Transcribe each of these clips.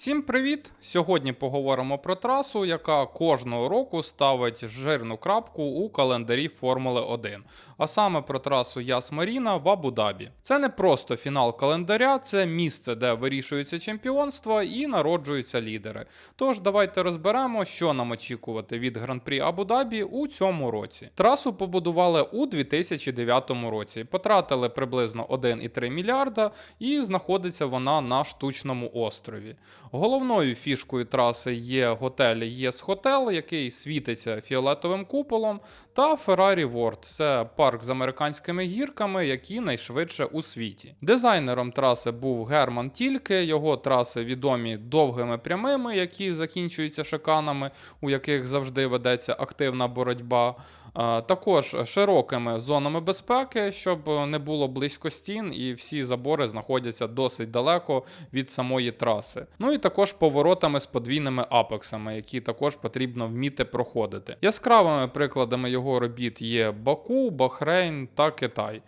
Всім привіт! Сьогодні поговоримо про трасу, яка кожного року ставить жирну крапку у календарі Формули 1, а саме про трасу Яс Маріна в Абу-Дабі. Це не просто фінал календаря, це місце, де вирішується чемпіонство і народжуються лідери. Тож давайте розберемо, що нам очікувати від Гран-прі Абу-Дабі у цьому році. Трасу побудували у 2009 році, потратили приблизно 1,3 мільярда, і знаходиться вона на штучному острові. Головною фішкою траси є готель ЄС Хотел, який світиться фіолетовим куполом, та Ferrari World – це парк з американськими гірками, які найшвидше у світі. Дизайнером траси був Герман Тільке. Його траси відомі довгими прямими, які закінчуються шиканами, у яких завжди ведеться активна боротьба. Також широкими зонами безпеки, щоб не було близько стін, і всі забори знаходяться досить далеко від самої траси. Ну і також поворотами з подвійними апексами, які також потрібно вміти проходити. Яскравими прикладами його робіт є Баку, Бахрейн та Китай.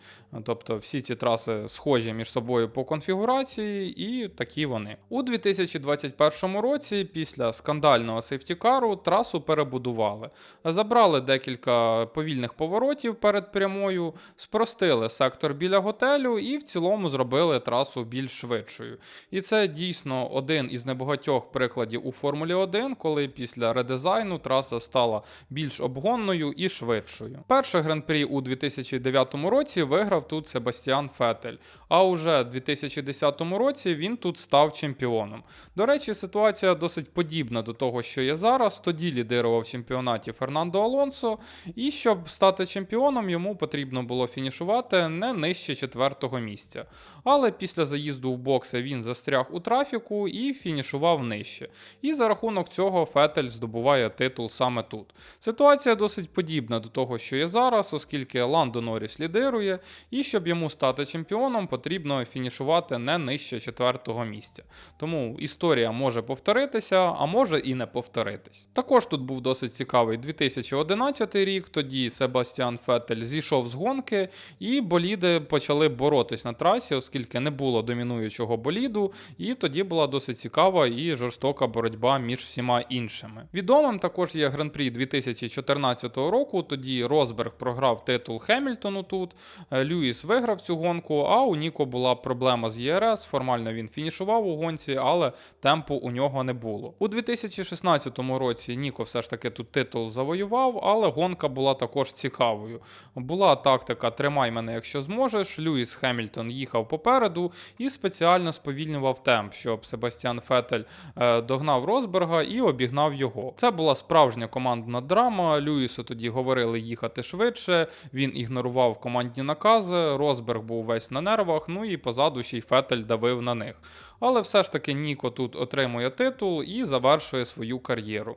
Тобто всі ці траси схожі між собою по конфігурації, і такі вони. У 2021 році, після скандального сейфтікару, трасу перебудували. Забрали декілька повільних поворотів перед прямою, спростили сектор біля готелю і в цілому зробили трасу більш швидшою. І це дійсно один із небагатьох прикладів у Формулі 1, коли після редизайну траса стала більш обгонною і швидшою. Перше гран-прі у 2009 році виграв тут Себастьян Фетель, а уже у 2010 році він тут став чемпіоном. До речі, ситуація досить подібна до того, що є зараз. Тоді лідирував чемпіонаті Фернандо Алонсо, щоб стати чемпіоном, йому потрібно було фінішувати не нижче четвертого місця. Але після заїзду в бокси він застряг у трафіку і фінішував нижче. І за рахунок цього Фетель здобуває титул саме тут. Ситуація досить подібна до того, що є зараз, оскільки Ландо Норріс лідирує, і щоб йому стати чемпіоном, потрібно фінішувати не нижче четвертого місця. Тому історія може повторитися, а може і не повторитись. Також тут був досить цікавий 2011 рік. Тоді Себастьян Фетель зійшов з гонки, і боліди почали боротись на трасі, оскільки не було домінуючого боліду, і тоді була досить цікава і жорстока боротьба між всіма іншими. Відомим також є гран-прі 2014 року. Тоді Росберг програв титул Хемільтону тут. е, Льюіс виграв цю гонку, а у Ніко була проблема з ЄРС. Формально він фінішував у гонці, але темпу у нього не було. У 2016 році Ніко все ж таки тут титул завоював, але гонка була також цікавою. Була тактика Тримай мене, якщо зможеш. Льюіс Хемільтон їхав попереду і спеціально сповільнював темп, щоб Себастьян Фетель е, догнав Росберга і обігнав його. Це була справжня командна драма. Льюісу тоді говорили їхати швидше. Він ігнорував командні накази. Росберг був весь на нервах. Ну і позаду ще й Фетель давив на них. Але все ж таки Ніко тут отримує титул і завершує свою кар'єру.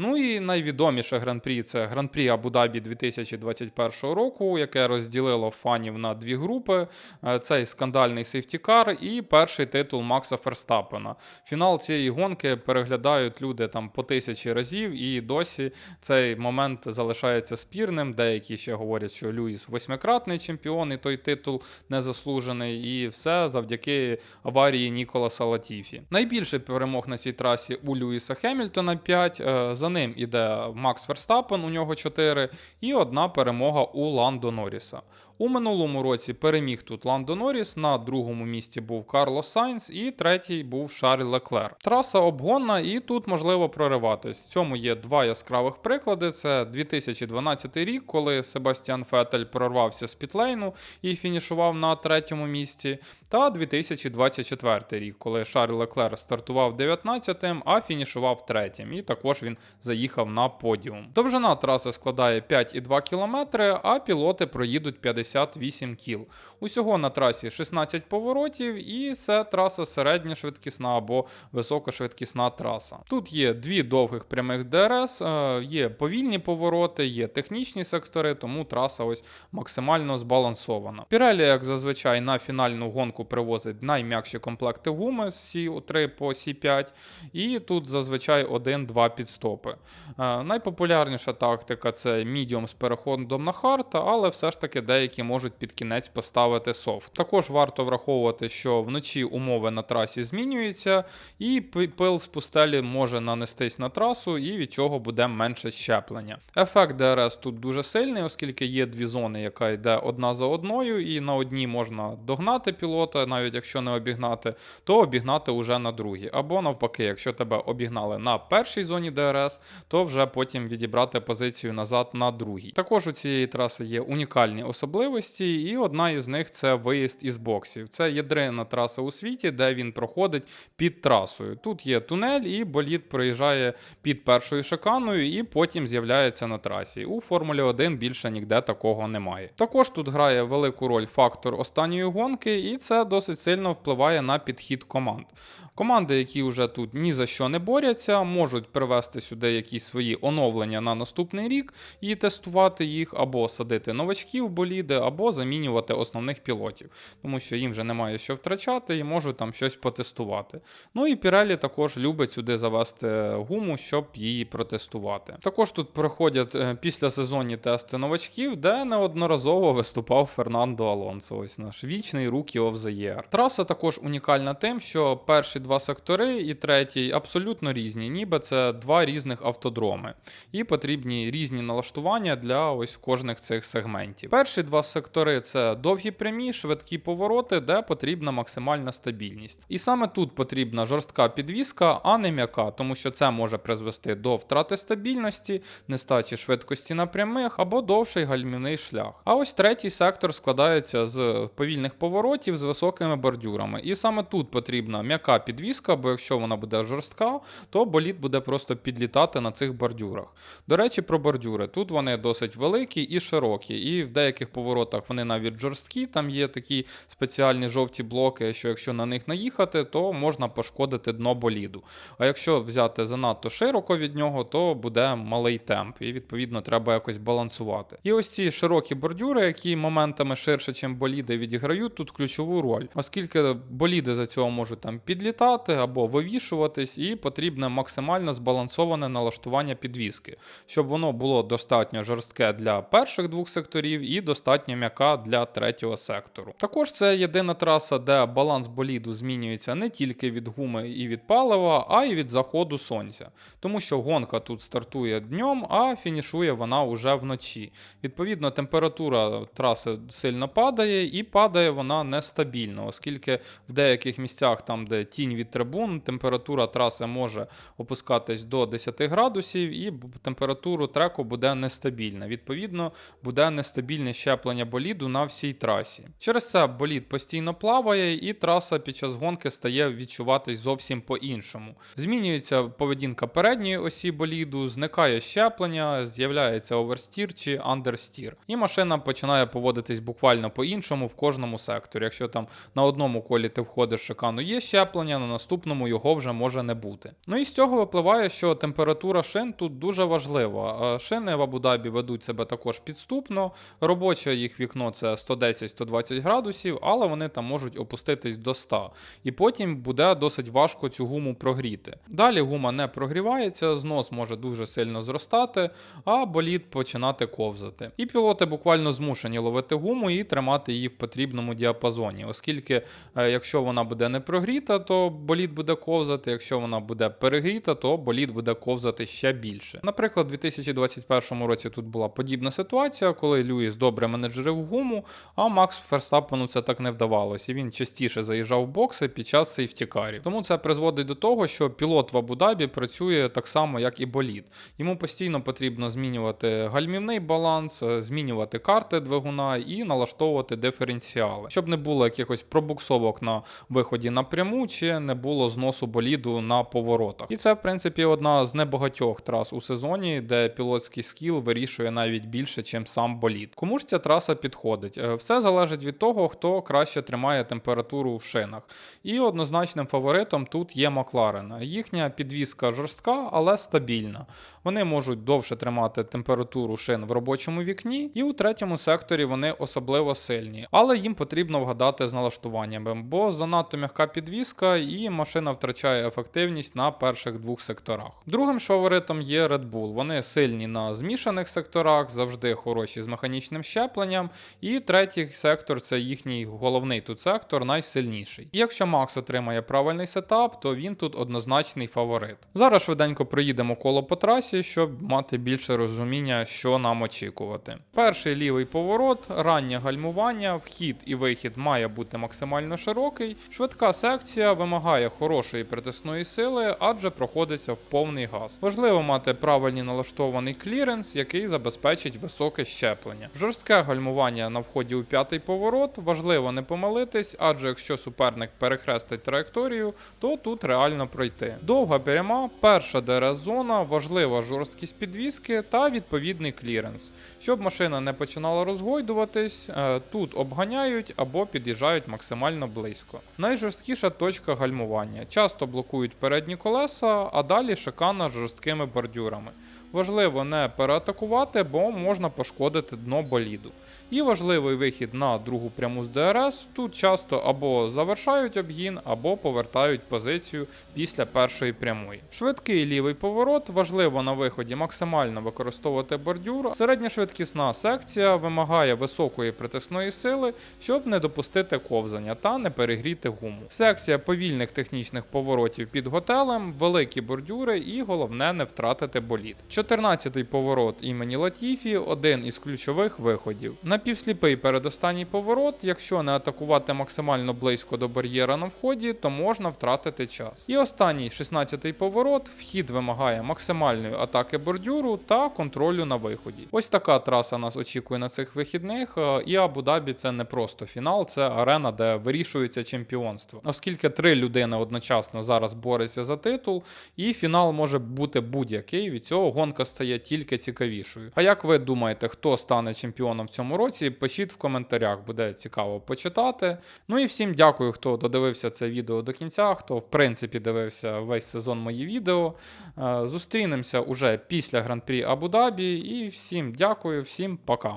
Ну і найвідоміше гран-прі це гран-прі Абу-Дабі 2021 року, яке розділило фанів на дві групи. Е, Цей скандальний сейфтікар і перший титул Макса Ферстапена. Фінал цієї гонки переглядають люди там по тисячі разів, і досі цей момент залишається спірним. Деякі ще говорять, що Люїс восьмикратний чемпіон, і той титул незаслужений, і все завдяки аварії Ніколаса Латіфі. Найбільше перемог на цій трасі у Люїса Хемільтона 5. е, За ним іде Макс Верстапен, у нього 4, і одна перемога у Ландо Норріса. У минулому році переміг тут Ландо Норріс, на другому місці був Карлос Сайнс, і третій був Шарль Леклер. Траса обгонна, і тут можливо прориватись. В цьому є два яскравих приклади: це 2012 рік, коли Себастьян Фетель прорвався з пітлейну і фінішував на третьому місці, та 2024 рік, коли Шарль Леклер стартував 19-тим, а фінішував третім. І також він заїхав на подіум. Довжина траси складає 5,2 км, а пілоти проїдуть 58 кіл. Усього на трасі 16 поворотів, і це траса середньошвидкісна або високошвидкісна траса. Тут є дві довгих прямих ДРС, е, є повільні повороти, є технічні сектори, тому траса ось максимально збалансована. Pirelli, як зазвичай, на фінальну гонку привозить найм'якші комплекти гуми з C3 по C5, і тут зазвичай 1-2 підстопи. Європи. Е, Найпопулярніша тактика це мідіум з переходом на хард, але все ж таки деякі можуть під кінець поставити софт. Також варто враховувати, що вночі умови на трасі змінюються, і пил з пустелі може нанестись на трасу, і від чого буде менше щеплення. Ефект ДРС тут дуже сильний, оскільки є дві зони, яка йде одна за одною, і на одній можна догнати пілота, навіть якщо не обігнати, то обігнати уже на другій. Або навпаки, якщо тебе обігнали на першій зоні ДРС, то вже потім відібрати позицію назад на другій. Також у цієї траси є унікальні особливості, і одна із них це виїзд із боксів. Це єдина траса у світі, де він проходить під трасою. Тут є тунель, і болід проїжджає під першою шиканою, і потім з'являється на трасі. У Формулі 1 більше ніде такого немає. Також тут грає велику роль фактор останньої гонки, і це досить сильно впливає на підхід команд. Команди, які вже тут ні за що не борються, можуть привести сюди якісь свої оновлення на наступний рік і тестувати їх, або садити новачків боліди, або замінювати основних пілотів, тому що їм вже немає що втрачати і можуть там щось потестувати. Ну і Pirelli також любить сюди завести гуму, щоб її протестувати. Також тут проходять е, післясезонні тести новачків, де неодноразово виступав Фернандо Алонсо. Ось наш вічний Rookie of the Year. Траса також унікальна тим, що перші два сектори і третій абсолютно різні, ніби це два різних автодроми. І потрібні різні налаштування для ось кожних цих сегментів. Перші два сектори це довгі прямі, швидкі повороти, де потрібна максимальна стабільність. І саме тут потрібна жорстка підвіска, а не м'яка, тому що це може призвести до втрати стабільності, нестачі швидкості на прямих або довший гальмівний шлях. А ось третій сектор складається з повільних поворотів з високими бордюрами. І саме тут потрібна м'яка підвіска, бо якщо вона буде жорстка, то болід буде просто підлітати на цих бордюрах. До речі, про бордюри. Тут вони досить великі і широкі, і в деяких поворотах вони навіть жорсткі. Там є такі спеціальні жовті блоки, що якщо на них наїхати, то можна пошкодити дно боліду. А якщо взяти занадто широко від нього, то буде малий темп, і відповідно треба якось балансувати. І ось ці широкі бордюри, які моментами ширше, ніж боліди, відіграють тут ключову роль, оскільки боліди за цього можуть там підлітати або вивішуватись, і потрібне максимально збалансоване налаштування підвіски, щоб воно було достатньо жорстке для перших двох секторів і достатньо м'яка для третього сектору. Також це єдина траса, де баланс боліду змінюється не тільки від гуми і від палива, а й від заходу сонця, тому що гонка тут стартує днем, а фінішує вона уже вночі. Відповідно, температура траси сильно падає, і падає вона нестабільно, оскільки в деяких місцях, там де тінь від трибун, температура траси може опускатись до 10 градусів, і температуру треку буде нестабільна. Відповідно, буде нестабільне щеплення боліду на всій трасі. Через це болід постійно плаває, і траса під час гонки стає відчуватись зовсім по-іншому. Змінюється поведінка передньої осі боліду, зникає щеплення, з'являється оверстір чи андерстір. І машина починає поводитись буквально по-іншому в кожному секторі. Якщо там на одному колі ти входиш шикану є щеплення, на наступному його вже може не бути. Ну і з цього випливає, що температура шин тут дуже важлива. Е, Шини в Абу-Дабі ведуть себе також підступно. Робоче їх вікно це 110-120 градусів, але вони там можуть опуститись до 100. І потім буде досить важко цю гуму прогріти. Далі гума не прогрівається, знос може дуже сильно зростати, а болід починати ковзати. І пілоти буквально змушені ловити гуму і тримати її в потрібному діапазоні, оскільки е, якщо вона буде не прогріта, то болід буде ковзати. Якщо вона буде перегріта, то болід буде ковзати ще більше. Наприклад, у 2021 році тут була подібна ситуація, коли Льюіс добре менеджерив гуму, а Макс Ферстаппену це так не вдавалося. І він частіше заїжджав в бокси під час сейфтікарів. Тому це призводить до того, що пілот в Абу-Дабі працює так само, як і болід. Йому постійно потрібно змінювати гальмівний баланс, е, змінювати карти двигуна і налаштовувати диференціали, щоб не було якихось пробуксовок на виході напряму, чи не було зносу боліду на поворотах. І це, в принципі, одна з небагатьох трас у сезоні, де пілотський скіл вирішує навіть більше, ніж сам болід. Кому ж ця траса підходить? Е, Все залежить від того, хто краще тримає температуру в шинах. І однозначним фаворитом тут є Макларен. Їхня підвіска жорстка, але стабільна. Вони можуть довше тримати температуру шин в робочому вікні, і у третьому секторі вони особливо сильні. Але їм потрібно вгадати з налаштуваннями, бо занадто м'яка підвіска і машина втрачає ефективність на перших двох секторах. Другий Другим фаворитом є Red Bull. Вони сильні на змішаних секторах, завжди хороші з механічним щепленням. І третій сектор це їхній головний тут сектор, найсильніший. І якщо Макс отримає правильний сетап, то він тут однозначний фаворит. Зараз швиденько проїдемо коло по трасі, щоб мати більше розуміння, що нам очікувати. Перший лівий поворот, раннє гальмування, вхід і вихід має бути максимально широкий. Швидка секція вимагає хорошої притисної сили, адже проходиться в повний газ. Важливо мати правильні налаштований кліренс, який забезпечить високе щеплення. Жорстке гальмування на вході у п'ятий поворот. Важливо не помилитись, адже якщо суперник перехрестить траєкторію, то тут реально пройти. Довга пряма, перша ДРС-зона, важлива жорсткість підвіски та відповідний кліренс. Щоб машина не починала розгойдуватись, е, тут обганяють або під'їжджають максимально близько. Найжорсткіша точка гальмування. Часто блокують передні колеса, а далі шикана жорсткими бордюрами. Важливо не переатакувати, бо можна пошкодити дно боліду. І важливий вихід на другу пряму з ДРС. Тут часто або завершають обгін, або повертають позицію після першої прямої. Швидкий лівий поворот, важливо на виході максимально використовувати бордюр. Середньошвидкісна секція вимагає високої притисної сили, щоб не допустити ковзання та не перегріти гуму. Секція повільних технічних поворотів під готелем, великі бордюри і головне не втратити болід. 14-й поворот імені Латіфі один із ключових виходів. Напівсліпий передостанній поворот, якщо не атакувати максимально близько до бар'єра на вході, то можна втратити час. І останній 16-й поворот, вхід вимагає максимальної атаки бордюру та контролю на виході. Ось така траса нас очікує на цих вихідних. е, І Абу-Дабі це не просто фінал, це арена, де вирішується чемпіонство. Оскільки три людини одночасно зараз борються за титул, і фінал може бути будь-який. Від цього гонка стає тільки цікавішою. А як ви думаєте, хто стане чемпіоном в цьому році? Пишіть в коментарях, буде цікаво почитати. Ну і всім дякую, хто додивився це відео до кінця, хто в принципі дивився весь сезон мої відео. Е, Зустрінемося уже після гран-прі Абу-Дабі. І всім дякую, всім пока.